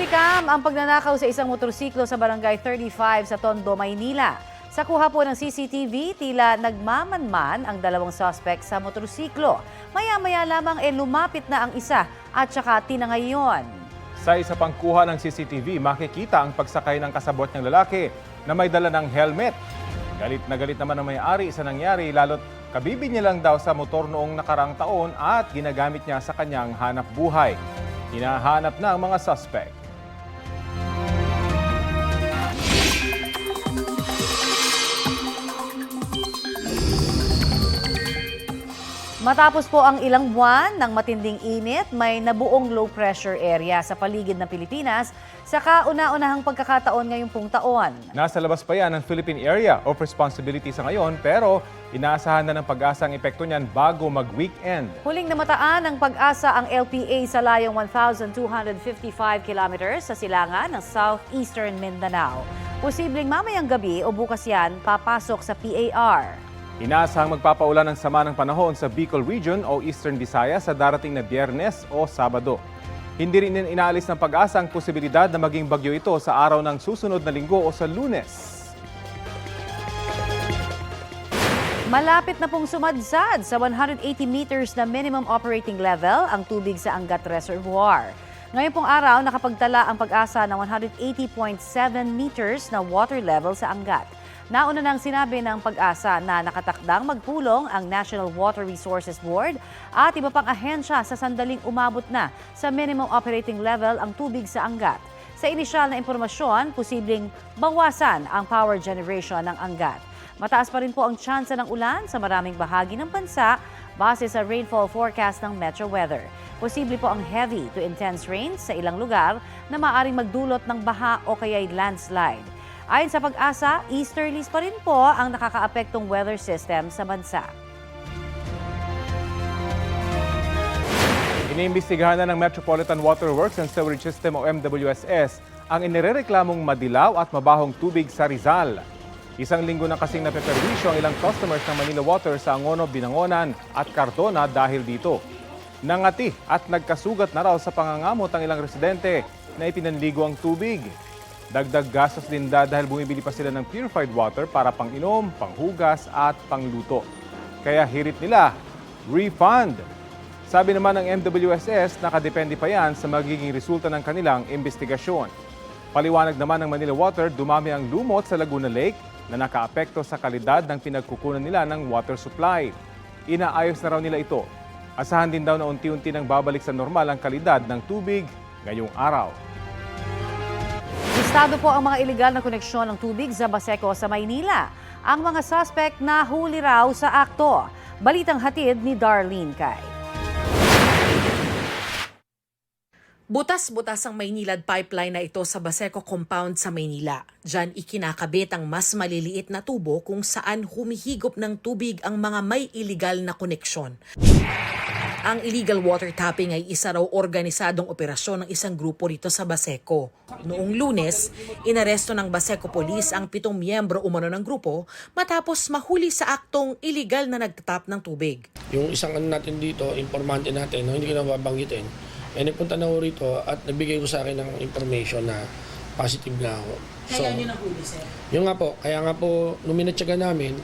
Nahulikam ang pagnanakaw sa isang motorsiklo sa barangay 35 sa Tondo, Maynila. Sa kuha po ng CCTV, tila nagmamanman ang dalawang suspect sa motorsiklo. Maya-maya lamang e lumapit na ang isa at saka tinangay yon. Sa isa pang kuha ng CCTV, makikita ang pagsakay ng kasabot ng lalaki na may dala ng helmet. Galit na galit naman ang may-ari sa nangyari lalo't kabibi niya lang daw sa motor noong nakarang taon at ginagamit niya sa kanyang hanap buhay. Hinahanap na ang mga suspect. Matapos po ang ilang buwan ng matinding init, may nabuong low pressure area sa paligid ng Pilipinas sa kauna-unahang pagkakataon ngayong pong taon. Nasa labas pa yan ng Philippine Area of Responsibility sa ngayon pero inaasahan na ng pag-asa ang epekto niyan bago mag-weekend. Huling namataan ng pag-asa ang LPA sa layong 1,255 kilometers sa silangan ng southeastern Mindanao. Posibleng mamayang gabi o bukas yan papasok sa PAR. Inaasahang magpapaulan ng sama ng panahon sa Bicol Region o Eastern Visayas sa darating na biyernes o sabado. Hindi rin inaalis ng pag-asa ang posibilidad na maging bagyo ito sa araw ng susunod na linggo o sa lunes. Malapit na pong sumadsad sa 180 meters na minimum operating level ang tubig sa Angat Reservoir. Ngayon pong araw, nakapagtala ang pag-asa ng 180.7 meters na water level sa Angat. Nauna nang sinabi ng pag-asa na nakatakdang magpulong ang National Water Resources Board at iba pang ahensya sa sandaling umabot na sa minimum operating level ang tubig sa Angat. Sa inisyal na impormasyon, posibleng bawasan ang power generation ng Angat. Mataas pa rin po ang tsansa ng ulan sa maraming bahagi ng bansa base sa rainfall forecast ng Metro Weather. Posible po ang heavy to intense rains sa ilang lugar na maaring magdulot ng baha o kaya'y landslide. Ayon sa pag-asa, easterlies pa rin po ang nakakaapektong weather system sa bansa. Iniimbestigahan na ng Metropolitan Water Works and Sewerage System o MWSS ang inirereklamong madilaw at mabahong tubig sa Rizal. Isang linggo na kasing napeperwisyo ang ilang customers ng Manila Water sa Angono, Binangonan at Cardona dahil dito. Nangati at nagkasugat na raw sa pangangamot ang ilang residente na ipinanligo ang tubig. Dagdag gastos din da dahil bumibili pa sila ng purified water para pang-inom, panghugas at pangluto. Kaya hirit nila, refund. Sabi naman ng MWSS, nakadepende pa yan sa magiging resulta ng kanilang investigasyon. Paliwanag naman ng Manila Water, dumami ang lumot sa Laguna Lake na nakaapekto sa kalidad ng pinagkukunan nila ng water supply. Inaayos na raw nila ito. Asahan din daw na unti-unti nang babalik sa normal ang kalidad ng tubig ngayong araw. Listado po ang mga ilegal na koneksyon ng tubig sa Baseco sa Maynila. Ang mga suspect na huli raw sa akto. Balitang hatid ni Darlene Kay. Butas-butas ang Maynilad pipeline na ito sa Baseco Compound sa Maynila. Diyan ikinakabit ang mas maliliit na tubo kung saan humihigop ng tubig ang mga may illegal na koneksyon. Ang illegal water tapping ay isa raw organisadong operasyon ng isang grupo rito sa Baseco. Noong lunes, inaresto ng Baseco Police ang pitong miyembro umano ng grupo matapos mahuli sa aktong illegal na nagtatap ng tubig. Yung isang ano natin dito, informante natin, no, hindi ko na babanggitin, eh nagpunta na ako rito at nagbigay ko sa akin ng information na positive na ako. So, nahuli, sir? yung nga po, kaya nga po, nung minatsaga namin,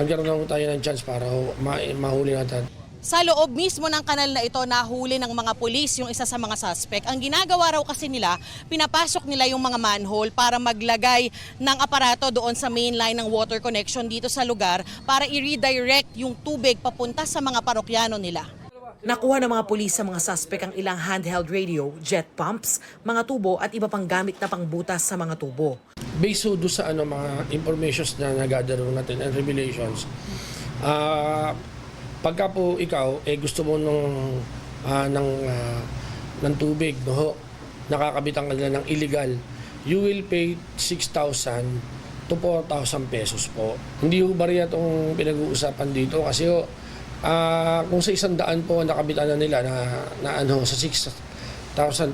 nagkaroon na tayo ng chance para ma- mahuli natin. Sa loob mismo ng kanal na ito, nahuli ng mga pulis yung isa sa mga suspect. Ang ginagawa raw kasi nila, pinapasok nila yung mga manhole para maglagay ng aparato doon sa main line ng water connection dito sa lugar para i-redirect yung tubig papunta sa mga parokyano nila. Nakuha ng mga pulis sa mga suspect ang ilang handheld radio, jet pumps, mga tubo at iba pang gamit na pangbutas sa mga tubo. Based doon sa ano, mga informations na nagather natin and revelations, ah pagka po ikaw, eh gusto mo nung, ah, ng, ah, ng tubig, no, ho, nakakabitan ka nila ng illegal, you will pay 6,000 to 4,000 pesos po. Hindi ho bariya itong pinag-uusapan dito kasi ho, ah, kung sa isang daan po nakabitan na nila na, na ano, sa 6,000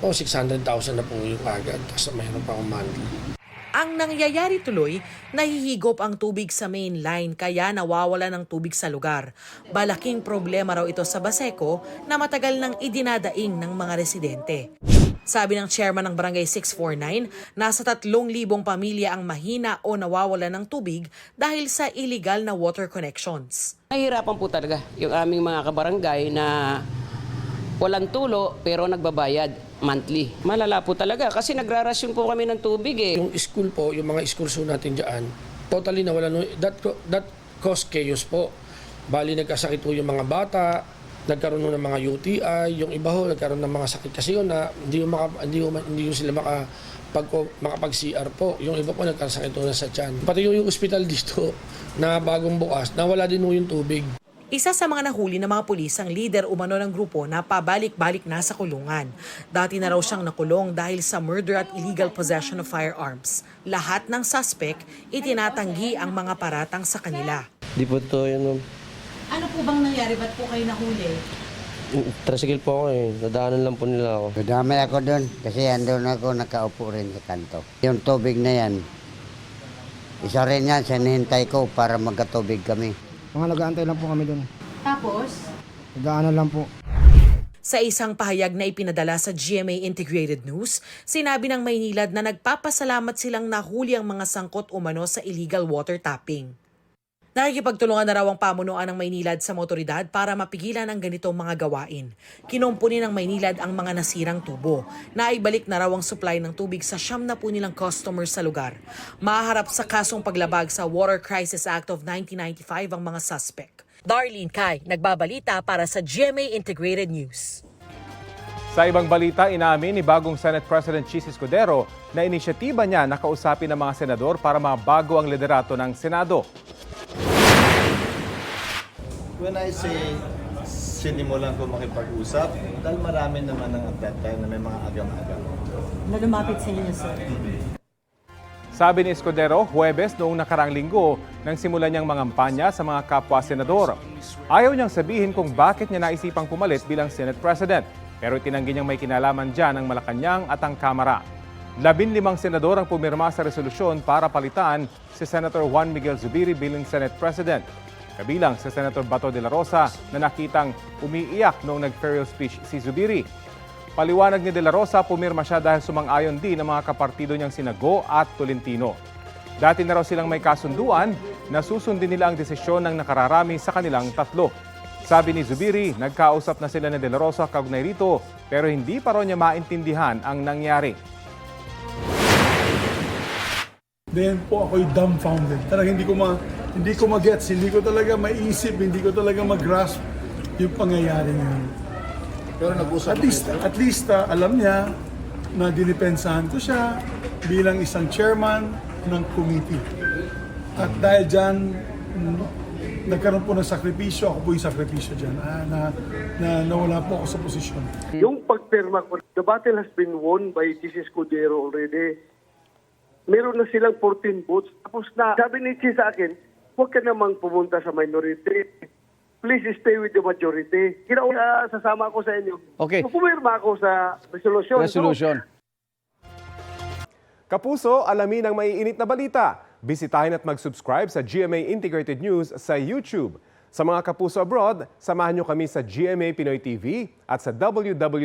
po, 600,000 na po yung agad. Tapos mayroon pa akong monthly. Ang nangyayari tuloy, nahihigop ang tubig sa main line kaya nawawala ng tubig sa lugar. Balaking problema raw ito sa Baseco na matagal nang idinadaing ng mga residente. Sabi ng chairman ng Barangay 649, nasa 3,000 pamilya ang mahina o nawawala ng tubig dahil sa illegal na water connections. Nahihirapan po talaga yung aming mga kabarangay na walang tulo pero nagbabayad monthly. Malala po talaga kasi nagrarasyon po kami ng tubig eh. Yung school po, yung mga schools po natin dyan, totally nawala. That, that caused chaos po. Bali, nagkasakit po yung mga bata, nagkaroon ng mga UTI, yung iba ho, nagkaroon ng mga sakit kasi yun na hindi yung, maka, hindi yung, hindi yung sila maka, pag, makapag-CR po. Yung iba po nagkasakit na sa tiyan. Pati yung, yung ospital dito na bagong bukas, nawala din ho yung tubig. Isa sa mga nahuli ng mga pulis ang leader umano ng grupo na pabalik-balik na sa kulungan. Dati na raw siyang nakulong dahil sa murder at illegal possession of firearms. Lahat ng suspect itinatanggi ang mga paratang sa kanila. Di po to yun. ma'am. Ano po bang nangyari? Ba't po kayo nahuli? Tricycle po ako eh. Nadaanan lang po nila ako. Damay ako doon kasi andun ako nakaupo rin sa kanto. Yung tubig na yan, isa rin yan, sinihintay ko para magkatubig kami. Mga nag-aantay lang po kami doon. Tapos? Nagaanan lang po. Sa isang pahayag na ipinadala sa GMA Integrated News, sinabi ng Maynilad na nagpapasalamat silang nahuli ang mga sangkot umano sa illegal water tapping. Nakikipagtulungan na raw ang pamunuan ng Maynilad sa motoridad para mapigilan ang ganitong mga gawain. Kinumpuni ng Maynilad ang mga nasirang tubo. Naibalik na raw ang supply ng tubig sa siyam na po nilang customers sa lugar. Maharap sa kasong paglabag sa Water Crisis Act of 1995 ang mga suspect. Darlene Kai, nagbabalita para sa GMA Integrated News. Sa ibang balita, inamin ni bagong Senate President Chis Escudero na inisyatiba niya na kausapin ng mga senador para mabago ang liderato ng Senado. When I say sinimulan ko makipag-usap, dahil marami naman ang at that time na may mga agam-agam. Na lumapit sa inyo, sir. Sabi ni Escudero, Huwebes noong nakarang linggo nang simulan niyang mangampanya sa mga kapwa senador. Ayaw niyang sabihin kung bakit niya naisipang pumalit bilang Senate President, pero itinanggi niyang may kinalaman dyan ang Malacanang at ang Kamara. Labin limang senador ang pumirma sa resolusyon para palitan si Senator Juan Miguel Zubiri bilang Senate President. Kabilang si Senator Bato de la Rosa na nakitang umiiyak noong nag-farewell speech si Zubiri. Paliwanag ni De La Rosa, pumirma siya dahil sumang-ayon din ng mga kapartido niyang sinago at Tolentino. Dati na raw silang may kasunduan na susundin nila ang desisyon ng nakararami sa kanilang tatlo. Sabi ni Zubiri, nagkausap na sila ni De La Rosa kaugnay rito pero hindi pa raw niya maintindihan ang nangyari. Then po ako'y dumbfounded. Talagang hindi ko ma hindi ko magets, hindi ko talaga maisip, hindi ko talaga mag-grasp yung pangyayari ngayon. Pero nag-usap At least, at least ah, alam niya na dinipensahan ko siya bilang isang chairman ng committee. At dahil dyan, mm, nagkaroon po ng sakripisyo, ako po yung sakripisyo dyan, ah, na, na nawala po ako sa posisyon. Yung pagpirma ko, the battle has been won by Chis Escudero already. Meron na silang 14 votes. Tapos na, sabi ni Chis sa akin, huwag ka namang pumunta sa minority. Please stay with the majority. Kinauna, sasama ako sa inyo. Okay. Pumirma ako sa resolution. Resolution. Kapuso, alamin ang maiinit na balita. Bisitahin at mag-subscribe sa GMA Integrated News sa YouTube. Sa mga kapuso abroad, samahan niyo kami sa GMA Pinoy TV at sa www.gmanews.tv.